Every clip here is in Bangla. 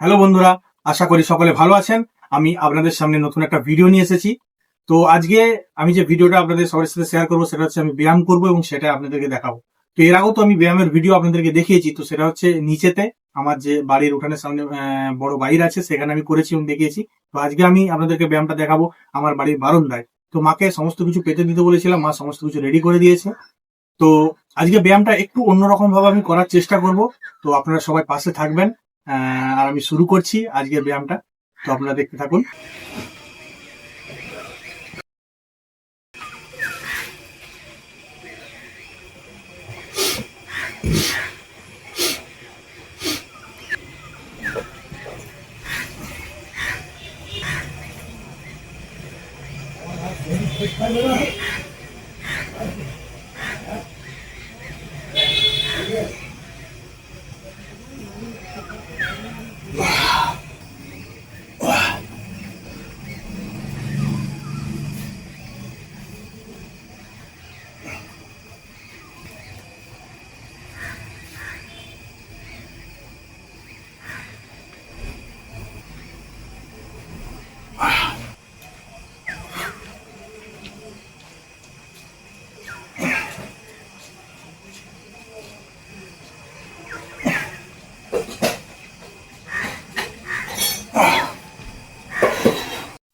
হ্যালো বন্ধুরা, আশা করি সকলে ভালো আছেন। আমি আপনাদের সামনে নতুন একটা ভিডিও নিয়ে এসেছি। তো আজকে আমি যে ভিডিওটা আপনাদের সবার সাথে শেয়ার করব, সেটা হচ্ছে আমি ব্যায়াম করব এবং সেটা আপনাদেরকে দেখাবো। তো এর আগেও তো আমি ব্যায়ামের ভিডিও আপনাদেরকে দেখিয়েছি, তো সেটা হচ্ছে নিচেতে আমার যে বাড়ির উঠানের সামনে বড় বাইর আছে, সেখানে আমি করেছি এবং দেখিয়েছি। তো আজকে আমি আপনাদেরকে ব্যায়ামটা দেখাবো আমার বাড়ির বারান্দায়। তো মাকে সমস্ত কিছু পেতে দিতে বলেছিলাম, মা সমস্ত কিছু রেডি করে দিয়েছে। তো আজকে ব্যায়ামটা একটু অন্যরকম ভাবে আমি করার চেষ্টা করব। তো আপনারা সবাই পাশে থাকবেন। আর আমি শুরু করছি আজকের ব্যায়ামটা। তো আপনারা দেখতে থাকুন।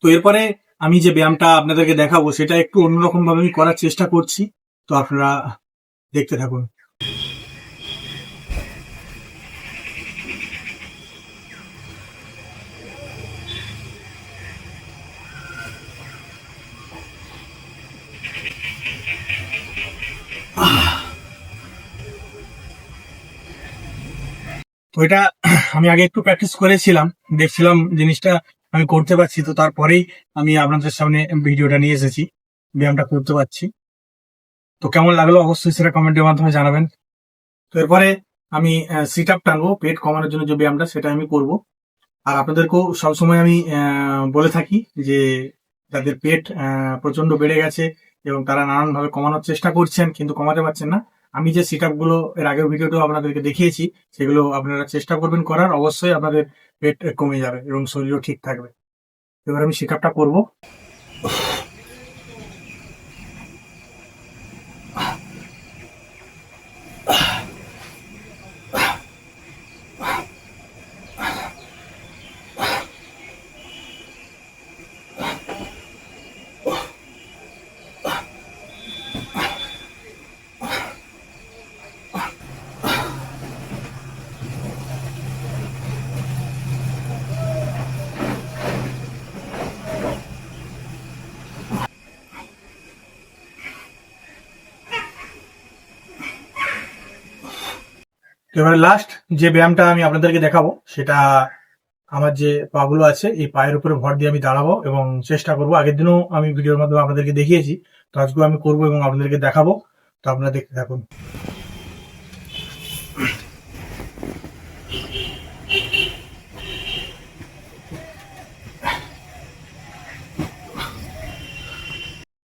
তো এরপরে আমি যে ব্যায়ামটা আপনাদেরকে দেখাবো, সেটা একটু অন্যরকম ভাবে আমি করার চেষ্টা করছি। তো আপনারা দেখতে থাকুন। তো এটা আমি আগে একটু প্র্যাকটিস করেছিলাম, দেখছিলাম জিনিসটা আমি করতে পারছি, তো তারপরেই আমি আপনাদের সামনে ভিডিওটা নিয়ে এসেছি, ব্যায়ামটা করতে পারছি। তো কেমন লাগল অবশ্যই সেটা কমেন্টের মাধ্যমে জানাবেন। তো এরপরে আমি সিট আপ টানবো, পেট কমানোর জন্য যে ব্যায়ামটা সেটা আমি করব। আর আপনাদেরকেও সবসময় আমি বলে থাকি যে যাদের পেট প্রচণ্ড বেড়ে গেছে এবং তারা নানানভাবে কমানোর চেষ্টা করছেন, কিন্তু কমাতে পারছেন না। আমি যে সিটগুলো এর আগের ভিডিওতেও আপনাদেরকে দেখিয়েছি, সেগুলো আপনারা চেষ্টা করবেন করার। অবশ্যই আপনাদের পেট কমে যাবে এবং শরীরও ঠিক থাকবে। এবার আমি সিট আপটা করব। তো এবারে লাস্ট যে ব্যায়ামটা আমি আপনাদেরকে দেখাবো, সেটা আমার যে পাগুলো আছে, এই পায়ের উপরে ভর দিয়ে আমি দাঁড়াবো এবং চেষ্টা করব। আগের দিনও আমি ভিডিওর মাধ্যমে আপনাদেরকে দেখিয়েছি, তো আজকেও আমি করব এবং আপনাদেরকে দেখাবো। তো আপনারা দেখতে থাকুন।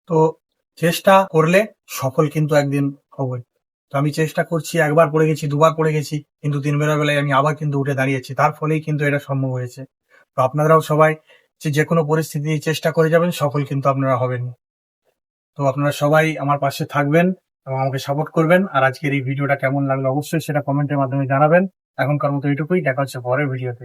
তো চেষ্টা করলে সফল কিন্তু একদিন হবই। তো আমি চেষ্টা করছি, একবার পড়ে গেছি, দুবার পড়ে গেছি, কিন্তু তিন বেলা বেলায় আমি আবার কিন্তু উঠে দাঁড়িয়েছি। তার ফলেই কিন্তু এটা সম্ভব হয়েছে। তো আপনারাও সবাই যে যে কোনো পরিস্থিতি চেষ্টা করে যাবেন, সফল কিন্তু আপনারা হবেন। তো আপনারা সবাই আমার পাশে থাকবেন এবং আমাকে সাপোর্ট করবেন। আর আজকের এই ভিডিওটা কেমন লাগল অবশ্যই সেটা কমেন্টের মাধ্যমে জানাবেন। এখনকার মতো এইটুকুই দেখা হচ্ছে পরের ভিডিওতে।